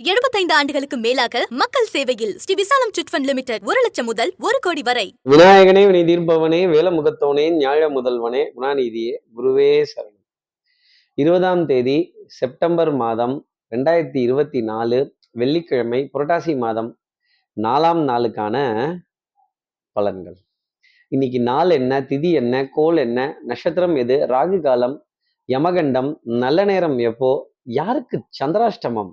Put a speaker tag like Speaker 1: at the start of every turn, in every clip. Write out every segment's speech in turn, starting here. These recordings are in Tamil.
Speaker 1: 75 ஆண்டுகளுக்கு மேலாக மக்கள் சேவையில் ஸ்ரீ விசாலம் சிட்ஃபண்ட் லிமிடெட் ஒரு லட்சம் முதல் ஒரு கோடி வரை.
Speaker 2: விநாயகனே வினை தீர்ப்பவனே வேலமுகத்தோனே ஞாழ முதல்வனே குணாநிதியே குருவே சரணம். இருபதாம் தேதி செப்டம்பர் மாதம் ரெண்டாயிரத்தி இருபத்தி நாலு வெள்ளிக்கிழமை புரட்டாசி மாதம் நாலாம் நாளுக்கான பலன்கள். இன்னைக்கு நாள் என்ன திதி என்ன கோல் என்ன நட்சத்திரம் எது ராகு காலம் யமகண்டம் நல்ல நேரம் எப்போ யாருக்கு சந்திராஷ்டமம்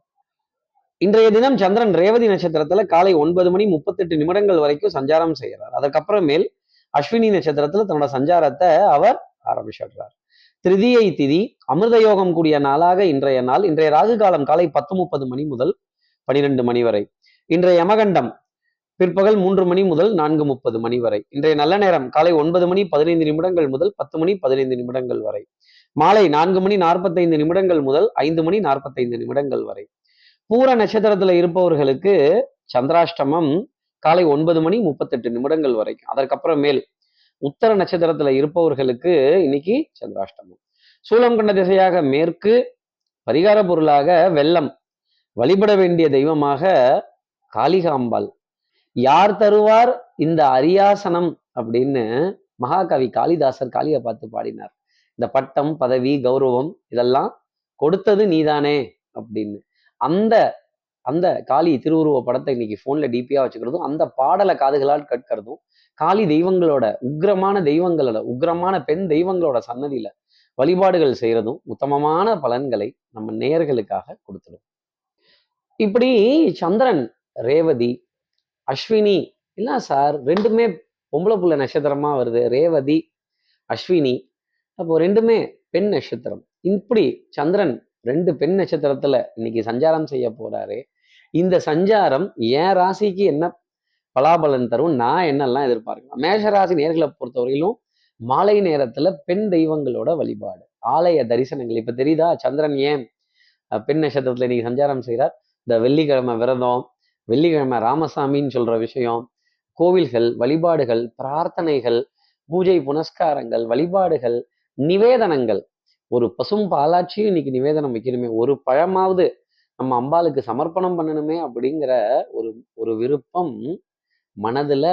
Speaker 2: இன்றைய தினம் சந்திரன் ரேவதி நட்சத்திரத்துல காலை ஒன்பது மணி முப்பத்தெட்டு நிமிடங்கள் வரைக்கும் சஞ்சாரம் செய்கிறார். அதுக்கப்புறமேல் அஸ்வினி நட்சத்திரத்துல தன்னோட சஞ்சாரத்தை அவர் ஆரம்பிச்சிடுறார். திருதியை திதி அமிர்த யோகம் கூடிய நாளாக இன்றைய நாள். இன்றைய ராகு காலம் காலை பத்து முப்பது மணி முதல் பனிரெண்டு மணி வரை. இன்றைய யமகண்டம் பிற்பகல் மூன்று மணி முதல் நான்கு முப்பது மணி வரை. இன்றைய நல்ல நேரம் காலை ஒன்பது மணி பதினைந்து நிமிடங்கள் முதல் பத்து மணி பதினைந்து நிமிடங்கள் வரை. மாலை நான்கு மணி நாற்பத்தைந்து நிமிடங்கள் முதல் ஐந்து மணி நாற்பத்தைந்து நிமிடங்கள் வரை. பூர நட்சத்திரத்துல இருப்பவர்களுக்கு சந்திராஷ்டமம் காலை ஒன்பது மணி முப்பத்தெட்டு நிமிடங்கள் வரைக்கும். அதற்கப்புறம் மேல் உத்தர நட்சத்திரத்துல இருப்பவர்களுக்கு இன்னைக்கு சந்திராஷ்டமம். சூலம் கொண்ட திசையாக மேற்கு பரிகார பொருளாக வெள்ளம். வழிபட வேண்டிய தெய்வமாக காளிகாம்பாள். யார் தருவார் இந்த அரியாசனம் அப்படின்னு மகாகவி காளிதாசர் காளியை பார்த்து பாடினார். இந்த பட்டம் பதவி கௌரவம் இதெல்லாம் கொடுத்தது நீதானே அப்படின்னு. அந்த அந்த காளி திருவுருவ படத்தை இன்னைக்கு ஃபோன்ல டிபியா வச்சுக்கிறதும் அந்த பாடலை காதுகளால் கேட்கறதும் காளி தெய்வங்களோட உக்ரமான தெய்வங்களோட உக்ரமான பெண் தெய்வங்களோட சன்னதியில வழிபாடுகள் செய்யறதும் உத்தமமான பலன்களை நம்ம நேயர்களுக்காக கொடுத்துடும் இப்படி சந்திரன் ரேவதி அஸ்வினி இல்லை சார் ரெண்டுமே பொம்பளை புள்ள நட்சத்திரமா வருது. ரேவதி அஸ்வினி அப்போ ரெண்டுமே பெண் நட்சத்திரம். இப்படி சந்திரன் ரெண்டு பெண் நட்சத்திரத்துல இன்னைக்கு சஞ்சாரம் செய்ய போறாரு. இந்த சஞ்சாரம் என் ராசிக்கு என்ன பலாபலன் தரும் நான் என்னெல்லாம் எதிர்பார்க்கலாம்? மேஷராசி நேர்களை பொறுத்தவரையிலும் மாலை நேரத்துல பெண் தெய்வங்களோட வழிபாடு. ஆலய தரிசனங்கள். இப்ப தெரியுதா? சந்திரன் ஏன் பெண் நட்சத்திரத்துல இன்னைக்கு சஞ்சாரம் செய்கிறார் இந்த வெள்ளிக்கிழமை விரதம் வெள்ளிக்கிழமை ராமசாமின்னு சொல்ற விஷயம் கோவில்கள் வழிபாடுகள் பிரார்த்தனைகள் பூஜை புனஸ்காரங்கள் வழிபாடுகள் நிவேதனங்கள் ஒரு பசும் பாலாட்சியும் இன்னைக்கு நிவேதனம் வைக்கணுமே. ஒரு பழமாவது நம்ம அம்பாளுக்கு சமர்ப்பணம் பண்ணணுமே அப்படிங்கிற ஒரு ஒரு விருப்பம் மனதுல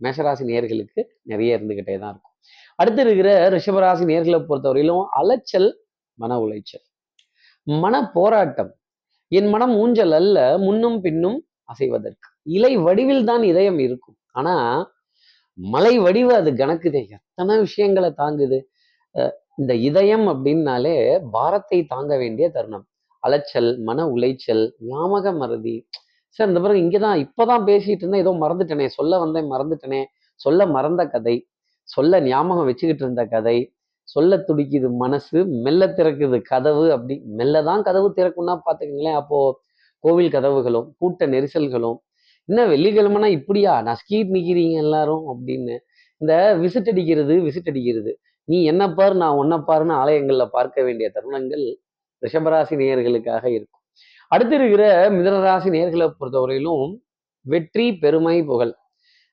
Speaker 2: மேஷராசி நேர்களுக்கு நிறைய இருந்துகிட்டே தான் இருக்கும். அடுத்து இருக்கிற ரிஷபராசி நேர்களை பொறுத்தவரையிலும் அலைச்சல் மன உளைச்சல். மன போராட்டம் என் மனம் ஊஞ்சல் அல்ல முன்னும் பின்னும் அசைவதற்கு. இலை வடிவில் தான் இதயம் இருக்கும். ஆனா மலை வடிவு அது கணக்குதே. எத்தனை விஷயங்களை தாங்குது? அஹ் இந்த இதயம் அப்படின்னாலே பாரத்தை தாங்க வேண்டிய தருணம். அலைச்சல் மன உளைச்சல் ஞாபக மறதி. சார் இந்த பிறகு இங்கதான் இப்பதான் பேசிட்டு இருந்தேன். ஏதோ மறந்துட்டேனே. சொல்ல வந்தேன் மறந்துட்டேனே. சொல்ல மறந்த கதை. சொல்ல ஞாபகம் வச்சுக்கிட்டு இருந்த கதை. சொல்ல துடிக்குது மனசு மெல்ல திறக்குது கதவு அப்படி. மெல்ல தான் கதவு திறக்கும்னா பாத்துக்கங்களேன் அப்போ கோவில் கதவுகளும் கூட்ட நெரிசல்களும். என்ன வெள்ளிக்கிழமைனா இப்படியா? நஸ்கீட் நிக்கிறீங்க எல்லாரும் அப்படின்னு. இந்த விசிட் அடிக்கிறது விசிட் அடிக்கிறது. நீ என்ன பாரு நான் உன்னை பாருன்னு ஆலயங்களில் பார்க்க வேண்டிய தருணங்கள் ரிஷபராசி நேயர்களுக்காக இருக்கும். அடுத்து இருக்கிற மிதனராசி நேயர்களை பொறுத்தவரையிலும் வெற்றி பெருமை புகழ்.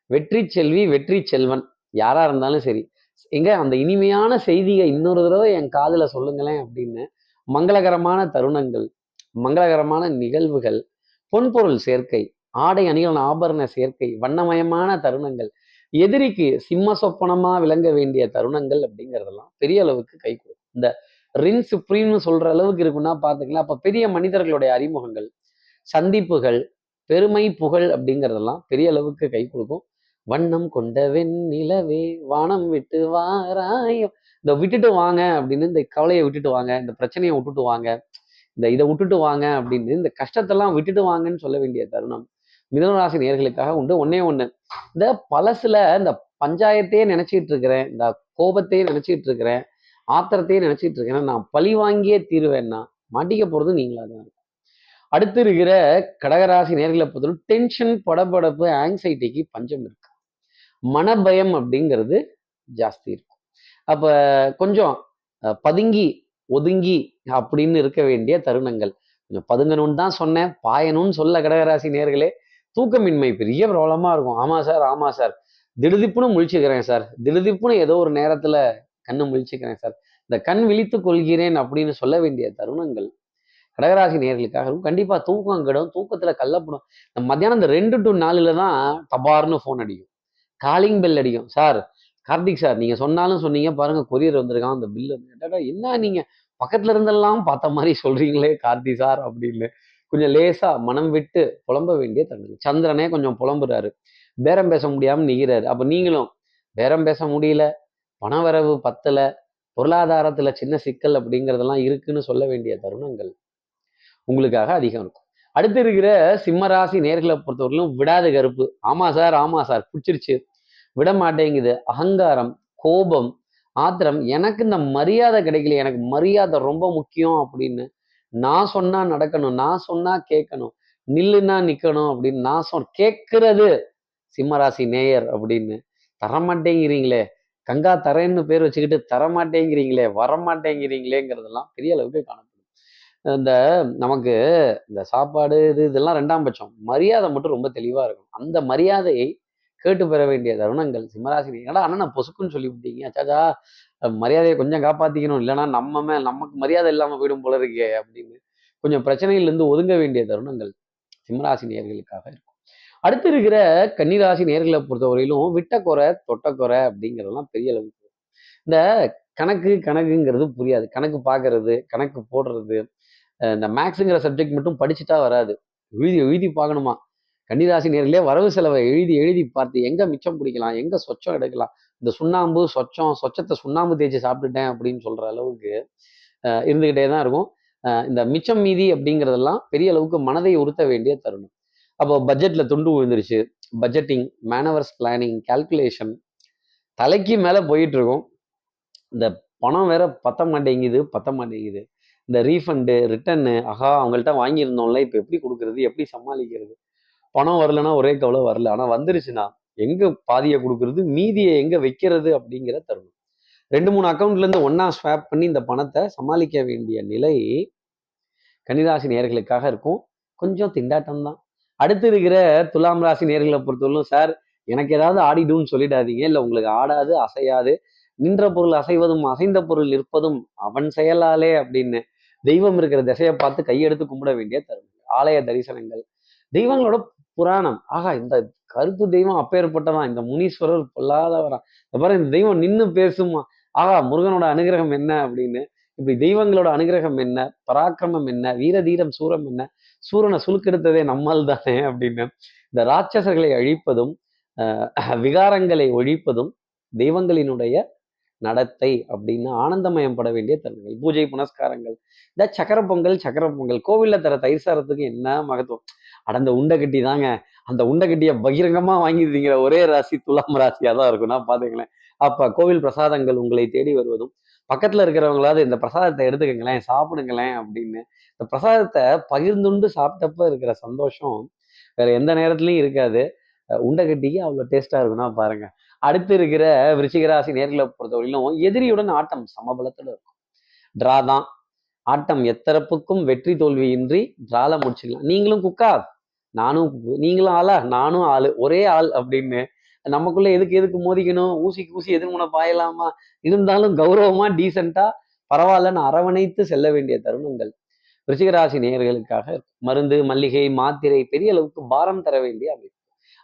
Speaker 2: வெற்றி செல்வி வெற்றி செல்வன். யாரா இருந்தாலும் சரி. எங்க அந்த இனிமையான செய்தியை இன்னொரு தடவை என் காதில் சொல்லுங்களேன் அப்படின்னு மங்களகரமான தருணங்கள் மங்களகரமான நிகழ்வுகள் பொன்பொருள் சேர்க்கை ஆடை அணிகள் ஆபரண சேர்க்கை வண்ணமயமான தருணங்கள் எதிரிக்கு சிம்ம சொப்பனமா விளங்க வேண்டிய தருணங்கள் அப்படிங்கிறதெல்லாம் பெரிய அளவுக்கு கை கொடுக்கும். இந்த ரின் சுப்ரீம்னு சொல்ற அளவுக்கு இருக்குன்னா பாத்துக்கலாம் அப்ப பெரிய மனிதர்களுடைய அறிமுகங்கள் சந்திப்புகள் பெருமை புகழ் அப்படிங்கிறதெல்லாம் பெரிய அளவுக்கு கை கொடுக்கும். வண்ணம் கொண்ட வெண்ணிலவே வானம் விட்டு வாராயம். இந்த விட்டுட்டு வாங்க அப்படின்னு இந்த கவலையை விட்டுட்டு வாங்க இந்த பிரச்சனையை விட்டுட்டு வாங்க இந்த இதை விட்டுட்டு வாங்க அப்படின்னு இந்த கஷ்டத்தெல்லாம் விட்டுட்டு வாங்கன்னு சொல்ல வேண்டிய தருணம். மிதனராசி நேர்களுக்காக உண்டு. ஒன்னே ஒன்று இந்த பழசுல இந்த பஞ்சாயத்தையே நினைச்சிட்டு இருக்கிறேன். இந்த கோபத்தையே நினைச்சிட்டு இருக்கிறேன். ஆத்திரத்தையே நினைச்சிட்டு இருக்கிறேன் நான் பழி வாங்கியே தீருவேன்னா மாட்டிக்க போறது நீங்களா தான் அடுத்து இருக்கிற கடகராசி நேர்களை பொறுத்தவரை டென்ஷன் படபடப்பு ஆங்ஸைட்டிக்கு பஞ்சம் இருக்கு. மனபயம் அப்படிங்கிறது ஜாஸ்தி இருக்கும். அப்போ கொஞ்சம் பதுங்கி ஒதுங்கி அப்படின்னு இருக்க வேண்டிய தருணங்கள். கொஞ்சம் பதுங்கணும்னு தான் சொன்னேன். பாயணும்னு சொல்ல கடகராசி நேர்களே. தூக்கமின்மை பெரிய ப்ராப்ளமாக இருக்கும். ஆமாம் சார் ஆமாம் சார். திடுதிப்புன்னு முழிச்சுக்கிறேன் சார். திடுதிப்புன்னு ஏதோ ஒரு நேரத்தில் கண்ணு முழிச்சுக்கிறேன் சார். இந்த கண் விழித்து கொள்கிறேன் அப்படின்னு சொல்ல வேண்டிய தருணங்கள் கடகராசி நேர்களுக்காக இருக்கும் கண்டிப்பாக தூக்கம் கிடும் தூக்கத்தில் கள்ளப்படும். இந்த மத்தியானம் இந்த ரெண்டு டு நாலில் தான் தபார்னு ஃபோன் அடிக்கும். காலிங் பெல் அடிக்கும். சார் கார்த்திக் சார் நீங்கள் சொன்னாலும் சொன்னீங்க. பாருங்கள் கொரியர் வந்திருக்கான். அந்த பில்லு என்ன நீங்கள் பக்கத்துல இருந்தெல்லாம் பார்த்த மாதிரி சொல்றீங்களே கார்த்தி சார் அப்படின்னு கொஞ்சம் லேசாக மனம் விட்டு புலம்ப வேண்டிய தருணம் சந்திரனே கொஞ்சம் புலம்புறாரு. பேரம் பேச முடியாம நிற்கிறாரு அப்போ நீங்களும் பேரம் பேச முடியல பணவரவு பத்தல பொருளாதாரத்துல சின்ன சிக்கல் அப்படிங்கிறதெல்லாம் இருக்குன்னு சொல்ல வேண்டிய தருணங்கள் உங்களுக்காக அதிகம் இருக்கும். அடுத்து இருக்கிற சிம்மராசி நேர்களை பொறுத்தவரையிலும் விடாத கருப்பு. ஆமா சார் ஆமா சார் பிடிச்சிருச்சு. விட மாட்டேங்குது. அகங்காரம் கோபம் ஆத்திரம். எனக்கு இந்த மரியாதை கிடைக்கல. எனக்கு மரியாதை ரொம்ப முக்கியம் அப்படின்னு நான் சொன்னா நடக்கணும் நான் சொன்னா கேட்கணும் நில்லுன்னா நிக்கணும் அப்படின்னு நான் சொன் கேட்கறது சிம்மராசி நேயர் அப்படின்னு. தரமாட்டேங்கிறீங்களே கங்கா தரேன்னு பேர் வச்சுக்கிட்டு தரமாட்டேங்கிறீங்களே வரமாட்டேங்கிறீங்களேங்கிறதெல்லாம் பெரிய அளவுக்கு காணப்படும். இந்த நமக்கு இந்த சாப்பாடு இது இதெல்லாம் ரெண்டாம் பட்சம். மரியாதை மட்டும் ரொம்ப தெளிவாக இருக்கும் அந்த மரியாதையை கேட்டு பெற வேண்டிய தருணங்கள் சிம்மராசி ஏடா அண்ணா பொசுக்குன்னு சொல்லி விட்டீங்க அச்சாச்சா மரியாதையை கொஞ்சம் காப்பாத்திக்கணும். இல்லைன்னா நம்ம நமக்கு மரியாதை இல்லாம போயிடும் போல இருக்கே அப்படின்னு கொஞ்சம் பிரச்சனையிலிருந்து ஒதுங்க வேண்டிய தருணங்கள் சிம்மராசி நேர்களுக்காக இருக்கும். அடுத்து இருக்கிற கன்னிராசி நேர்களை பொறுத்தவரையிலும் விட்டக்குறை தொட்டக்குறை அப்படிங்கிறதெல்லாம் பெரிய அளவுக்கு இந்த கணக்கு கணக்குங்கிறது புரியாது. கணக்கு பார்க்கறது கணக்கு போடுறது இந்த மேக்ஸுங்கிற சப்ஜெக்ட் மட்டும் படிச்சுட்டா வராது. எழுதி எழுதி பார்க்கணுமா? கன்னிராசி நேர்களே வரவு செலவை எழுதி எழுதி பார்த்து எங்க மிச்சம் பிடிக்கலாம்? எங்க சொச்சம் எடுக்கலாம்? இந்த சுண்ணாம்பு சொச்சம் சொச்சத்தை சுண்ணாம்பு தேய்ச்சி சாப்பிட்டுட்டேன் அப்படின்னு சொல்கிற அளவுக்கு இருந்துக்கிட்டே தான் இருக்கும். இந்த மிச்சம் மீதி அப்படிங்கிறதெல்லாம் பெரிய அளவுக்கு மனதை உறுத்த வேண்டிய தருணம். அப்போ பட்ஜெட்டில் துண்டு விழுந்துருச்சு. பட்ஜெட்டிங் மேனவர்ஸ் பிளானிங் கால்குலேஷன் தலைக்கு மேலே போயிட்டு இருக்கும் இந்த பணம் வேற பத்த மாட்டேங்குது பத்த மாட்டேங்குது. இந்த ரீஃபண்டு ரிட்டர்னு ஆஹா அவங்கள்ட்ட வாங்கியிருந்தோம்ல இப்போ எப்படி கொடுக்குறது எப்படி சமாளிக்கிறது? பணம் வரலன்னா ஒரே கவலை வரல. ஆனால் வந்துருச்சுன்னா எங்க பாதியை கொடுக்கறது மீதியை எங்க வைக்கிறது அப்படிங்கிற தருணம். ரெண்டு மூணு அக்கௌண்ட்ல இருந்து ஒன்னா ஸ்வாப் பண்ணி இந்த பணத்தை சமாளிக்க வேண்டிய நிலை கன்னிராசி நேர்களுக்காக இருக்கும். கொஞ்சம் திண்டாட்டம் தான். அடுத்து இருக்கிற துலாம் ராசி நேர்களை பொறுத்தவரைக்கும் சார் எனக்கு ஏதாவது ஆடிடும்னு சொல்லிடாதீங்க. இல்லை உங்களுக்கு ஆடாது அசையாது. நின்ற பொருள் அசைவதும் அசைந்த பொருள் நிற்பதும் அவன் செயலாலே அப்படின்னு தெய்வம் இருக்கிற திசையை பார்த்து கையெடுத்து கும்பிட வேண்டிய தருணம் ஆலய தரிசனங்கள். தெய்வங்களோட புராணம். ஆகா இந்த கருப்பு தெய்வம் அப்பேற்பட்டதான் இந்த முனீஸ்வரர் பொல்லாதவரான் இந்த பாரு இந்த தெய்வம் நின்னு பேசுமா. ஆகா முருகனோட அனுகிரகம் என்ன அப்படின்னு. இப்படி தெய்வங்களோட அனுகிரகம் என்ன? பராக்கிரமம் என்ன? வீர தீரம் சூரம் என்ன? சூரனை சுலுக்கெடுத்ததே நம்மால் தானே அப்படின்னு. இந்த ராட்சசர்களை அழிப்பதும் விகாரங்களை ஒழிப்பதும் தெய்வங்களினுடைய நடத்தை அப்படின்னு ஆனந்தமயம் பட வேண்டிய தருணங்கள். பூஜை புனஸ்காரங்கள். இந்த சக்கர பொங்கல் சக்கர பொங்கல். கோவில்ல தர தயிர் சாரத்துக்கு என்ன மகத்துவம்? அடந்த அந்த உண்டை கட்டி தாங்க. அந்த உண்டை பகிரங்கமாக பகிரங்கமா வாங்கிருந்தீங்க ஒரே ராசி துலாம் ராசியாக தான் இருக்கும்னா பாத்துங்களேன் அப்போ கோவில் பிரசாதங்கள் உங்களை தேடி வருவதும் பக்கத்தில் இருக்கிறவங்களாவது இந்த பிரசாதத்தை எடுத்துக்கங்களேன் சாப்பிடுங்களேன் அப்படின்னு. இந்த பிரசாதத்தை பகிர்ந்துண்டு சாப்பிட்டப்ப இருக்கிற சந்தோஷம் வேற எந்த நேரத்துலையும் இருக்காது. உண்டை கட்டிக்கு அவ்வளோ டேஸ்ட்டாக இருக்கும்னா பாருங்க. அடுத்து இருக்கிற விருச்சிகராசி நேர்களை பொறுத்தவரையிலும் எதிரியுடன் ஆட்டம் சமபலத்தில் இருக்கும். ட்ரா தான். ஆட்டம் எத்தரப்புக்கும் வெற்றி தோல்வியின்றி டிரால முடிச்சுக்கலாம். நீங்களும் குக்கா? நானும் நீங்களும் ஆளா? நானும் ஆளு. ஒரே ஆள் அப்படின்னு. நமக்குள்ள எதுக்கு எதுக்கு மோதிக்கணும்? ஊசிக்கு ஊசி எதிர்முனை பாயலாமா? இருந்தாலும் கௌரவமா டீசெண்டா பரவாயில்லன்னு அரவணைத்து செல்ல வேண்டிய தருணங்கள். ரிஷிகராசி நேயர்களுக்காக மருந்து மல்லிகை மாத்திரை பெரிய அளவுக்கு பாரம் தர வேண்டிய அமைப்பு.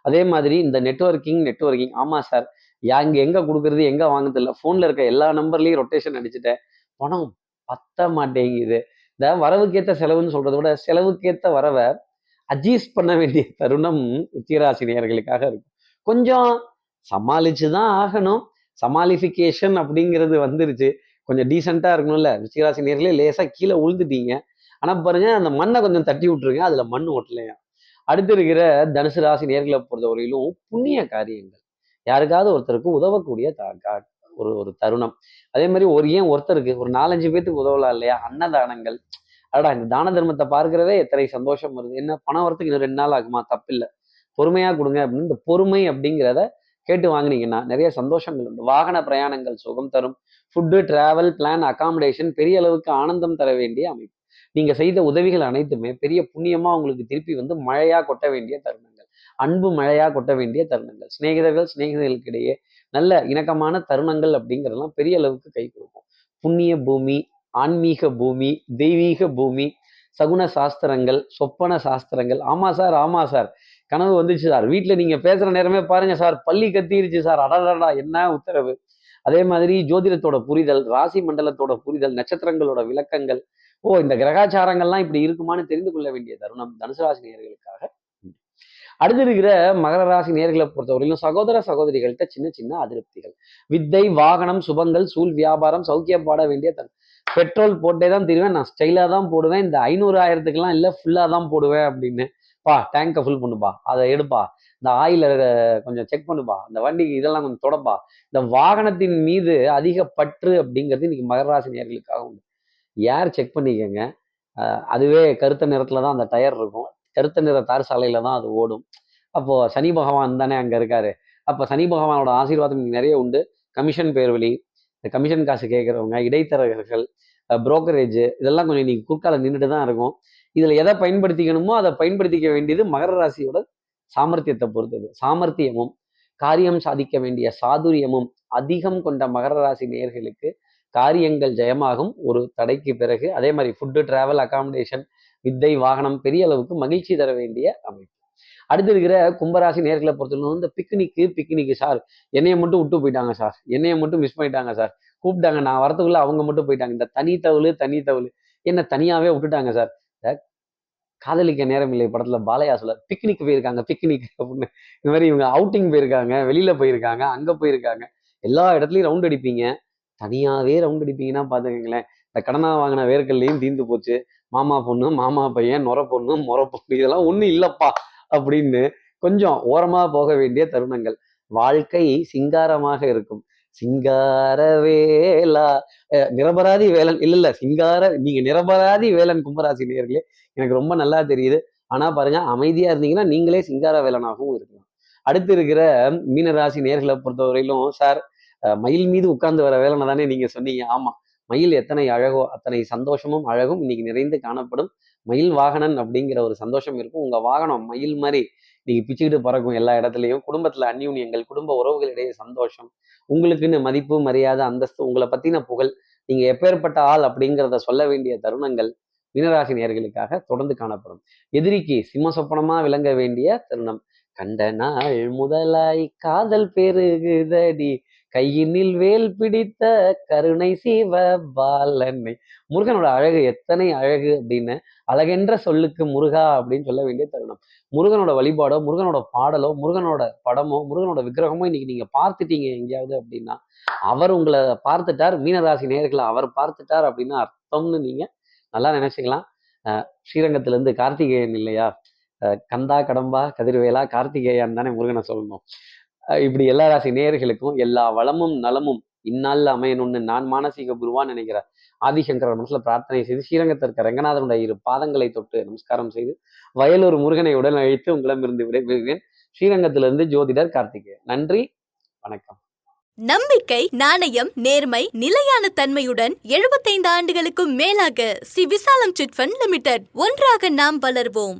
Speaker 2: அதே மாதிரி இந்த நெட்வொர்க்கிங் நெட்வொர்க்கிங் ஆமா சார் யாங்க எங்க கொடுக்கறது எங்க வாங்குறது இல்லை. ஃபோன்ல இருக்க எல்லா நம்பர்லயும் ரொட்டேஷன் அடிச்சுட்டேன். பணம் பத்த மாட்டேங்குது. இந்த வரவுக்கேற்ற செலவுன்னு சொல்றதை விட செலவுக்கேற்ற வரவை அட்ஜஸ்ட் பண்ண வேண்டிய தருணம் உச்சிராசினியர்களுக்காக இருக்கும். கொஞ்சம் சமாளிச்சு தான் ஆகணும். சமாளிஃபிகேஷன் அப்படிங்கிறது வந்துருச்சு. கொஞ்சம் டீசெண்டாக இருக்கணும்ல. ரிச்சிகராசி நேர்களே லேசாக கீழே உழுந்துட்டீங்க. ஆனால் பாருங்க அந்த மண்ணை கொஞ்சம் தட்டி விட்டுருங்க. அதில் மண் ஓட்டலையா அடுத்து இருக்கிற தனுசு ராசி நேர்களை பொறுத்தவரையிலும் புண்ணிய காரியங்கள். யாருக்காவது ஒருத்தருக்கு உதவக்கூடிய கா- ஒரு ஒரு தருணம். அதே மாதிரி ஒரு ஏன் ஒருத்தருக்கு ஒரு நாலஞ்சு பேத்துக்கு உதவலாம் இல்லையா? அன்னதானங்கள். அடா இந்த தான தர்மத்தை பார்க்கிறதே எத்தனை சந்தோஷம் வருது என்ன பணம் வரத்துக்கு இன்னும் ரெண்டு நாள் ஆகுமா? தப்பில்லை. பொறுமையாக கொடுங்க அப்படின்னு இந்த பொறுமை அப்படிங்கிறத கேட்டு வாங்கினீங்கன்னா நிறைய சந்தோஷங்கள் உண்டு. வாகன பிரயாணங்கள் சுகம் தரும். ஃபுட்டு டிராவல் பிளான் அகாமடேஷன் பெரிய அளவுக்கு ஆனந்தம் தர வேண்டிய அமைப்பு. நீங்க செய்த உதவிகள் அனைத்துமே பெரிய புண்ணியமா உங்களுக்கு திருப்பி வந்து மழையா கொட்ட வேண்டிய தருணங்கள். அன்பு மழையா கொட்ட வேண்டிய தருணங்கள். சிநேகிதர்கள் சிநேகிதர்களுக்கு இடையே நல்ல இணக்கமான தருணங்கள் அப்படிங்கிறதெல்லாம் பெரிய அளவுக்கு கை கொடுக்கும். புண்ணிய பூமி ஆன்மீக பூமி தெய்வீக பூமி சகுன சாஸ்திரங்கள் சொப்பன சாஸ்திரங்கள். ஆமா சார் ஆமா சார். கனவு வந்துச்சு சார். வீட்டில் நீங்கள் பேசுகிற நேரமே பாருங்க சார். பள்ளி கத்திருச்சு சார். அடடடா என்ன உத்தரவு? அதே மாதிரி ஜோதிடத்தோட புரிதல் ராசி மண்டலத்தோட புரிதல் நட்சத்திரங்களோட விளக்கங்கள். ஓ இந்த கிரகாச்சாரங்கள்லாம் இப்படி இருக்குமான்னு தெரிந்து கொள்ள வேண்டிய தருணம் தனுசு ராசி நேர்களுக்காக அடுத்து இருக்கிற மகர ராசி நேர்களை பொறுத்தவரையிலும் சகோதர சகோதரிகள்கிட்ட சின்ன சின்ன அதிருப்திகள். வித்தை வாகனம் சுபங்கள் சூழ் வியாபாரம் சௌக்கியப்பட வேண்டிய தன் பெட்ரோல் போட்டே தான் தருவேன். நான் ஸ்டைலாக தான் போடுவேன். இந்த ஐநூறு ஆயிரத்துக்கெல்லாம் இல்லை ஃபுல்லாக தான் போடுவேன் அப்படின்னு. பா டேங்கை ஃபுல் பண்ணுப்பா. அதை எடுப்பா. இந்த ஆயில கொஞ்சம் செக் பண்ணுப்பா. இந்த வண்டிக்கு இதெல்லாம் கொஞ்சம் தொடப்பா. இந்த வாகனத்தின் மீது அதிக பற்று அப்படிங்கிறது இன்னைக்கு மகராசி நேர்களுக்காக உண்டு. யார் செக் பண்ணிக்கங்க? அதுவே கருத்த நிறத்துல தான் அந்த டயர் இருக்கும். கருத்த நிற தார் சாலையில தான் அது ஓடும். அப்போ சனி பகவான் தானே அங்க இருக்காரு. அப்ப சனி பகவானோட ஆசீர்வாதம் நிறைய உண்டு. கமிஷன் பேர்வழி இந்த கமிஷன் காசு கேட்குறவங்க இடைத்தரகர்கள் புரோக்கரேஜ் இதெல்லாம் கொஞ்சம் நீங்கள் குறுக்கால நின்றுட்டு தான் இருக்கும். இதுல எதை பயன்படுத்திக்கணுமோ அதை பயன்படுத்திக்க வேண்டியது மகர ராசியோட சாமர்த்தியத்தை பொறுத்தது. சாமர்த்தியமும் காரியம் சாதிக்க வேண்டிய சாதுரியமும் அதிகம் கொண்ட மகர ராசி நேயர்களுக்கு காரியங்கள் ஜெயமாகும் ஒரு தடைக்கு பிறகு. அதே மாதிரி ஃபுட்டு டிராவல் அகாமடேஷன் வித்தை வாகனம் பெரிய அளவுக்கு மகிழ்ச்சி தர வேண்டிய அமைப்பு. அடுத்து இருக்கிற கும்பராசி நேர்களை பொறுத்தவரை இந்த பிக்னிக்கு பிக்னிக்கு சார் என்னையை மட்டும் விட்டு போயிட்டாங்க சார் என்னையை மட்டும் மிஸ் பண்ணிட்டாங்க சார் கூப்பிட்டாங்க நான் வரத்துக்குள்ள அவங்க மட்டும் போயிட்டாங்க. இந்த தனி தவுளு தனி தவுளு. என்ன தனியாவே விட்டுட்டாங்க சார் காதலிக்க நேரம் இல்லை படத்துல பாலையா சொல்ல பிக்னிக் போயிருக்காங்க பிக்னிக் அப்படின்னு. இந்த மாதிரி இவங்க அவுட்டிங் போயிருக்காங்க வெளியில போயிருக்காங்க அங்க போயிருக்காங்க. எல்லா இடத்துலயும் ரவுண்ட் அடிப்பீங்க. தனியாவே ரவுண்ட் அடிப்பீங்கன்னா பாத்துக்கங்களேன். இந்த கடனா வாங்கின வேர்க்கல்லையும் தீந்து போச்சு. மாமா பொண்ணு மாமா பையன் நொர பொண்ணு முறை பொண்ணு இதெல்லாம் ஒண்ணும் இல்லப்பா அப்படின்னு கொஞ்சம் ஓரமா போக வேண்டிய தருணங்கள். வாழ்க்கை சிங்காரமாக இருக்கும். சிங்கார வேலா நிரபராதி வேலன் இல்ல இல்ல சிங்கார நீங்க நிரபராதி வேலன் கும்பராசி நேர்களே எனக்கு ரொம்ப நல்லா தெரியுது. ஆனா பாருங்க அமைதியா இருந்தீங்கன்னா நீங்களே சிங்கார வேலனாகவும் இருக்கலாம். அடுத்து இருக்கிற மீனராசி நேர்களை பொறுத்தவரையிலும் சார் மயில் மீது உட்கார்ந்து வர வேலனை தானே நீங்க சொன்னீங்க. ஆமா. மயில் எத்தனை அழகோ அத்தனை சந்தோஷமும் அழகும் இன்னைக்கு நிறைந்து காணப்படும். மயில் வாகனன் அப்படிங்கிற ஒரு சந்தோஷம் இருக்கும். உங்க வாகனம் மயில் மாதிரி நீங்க பிச்சுக்கிட்டு பறக்கும் எல்லா இடத்துலையும். குடும்பத்துல அந்யூன்யங்கள் குடும்ப உறவுகளிடையே சந்தோஷம் உங்களுக்குன்னு மதிப்பு மரியாதை அந்தஸ்து உங்களை பத்தின புகழ் நீங்க எப்பேற்பட்ட ஆள் அப்படிங்கிறத சொல்ல வேண்டிய தருணங்கள் மீனராசி நேர்களுக்காக தொடர்ந்து காணப்படும். எதிரிக்கு சிம்ம சொப்பனமா விளங்க வேண்டிய தருணம். கண்ட நாள் முதலாய் காதல் பெருகுதடி கையினில் வேல் பிடித்த கருணை சிவ பாலனை முருகனோட அழகு எத்தனை அழகு அப்படின்னு அழகென்ற சொல்லுக்கு முருகா அப்படின்னு சொல்ல வேண்டிய தருணம். முருகனோட வழிபாடோ முருகனோட பாடலோ முருகனோட படமோ முருகனோட விக்கிரகமோ இன்னைக்கு நீங்க பார்த்துட்டீங்க எங்கேயாவது அப்படின்னா அவர் உங்களை பார்த்துட்டார் மீனராசி நேர்களை அவர் பார்த்துட்டார் அப்படின்னு அர்த்தம்னு நீங்க நல்லா நினைச்சுக்கலாம். ஸ்ரீரங்கத்திலேருந்து கார்த்திகேயன் இல்லையா? கந்தா கடம்பா கதிர்வேலா கார்த்திகேயன் தானே முருகனை சொல்லணும். இப்படி எல்லா ராசி நேயர்களுக்கும் எல்லா வளமும் நலமும் இந்நாளில் அமையணும்னு நான் மானசீக குருவான்னு நினைக்கிறேன். ஆதிசங்கரர் மனசுல பிரார்த்தனை செய்து ஸ்ரீரங்கத்திற்கு ரங்கநாதனுடைய இரு பாதங்களை தொட்டு நமஸ்காரம் செய்து வயலூர் முருகனை உடல் அழைத்து உங்களிடமிருந்து விடைபெறுகிறேன் ஸ்ரீரங்கத்திலிருந்து ஜோதிடர் கார்த்திகேயன் நன்றி வணக்கம்.
Speaker 1: நம்பிக்கை நாணயம் நேர்மை நிலையான தன்மையுடன் 75 ஆண்டுகளுக்கும் மேலாக ஸ்ரீ விசாலம் சிட் ஃபண்ட் லிமிடெட் ஒன்றாக நாம் வளர்வோம்.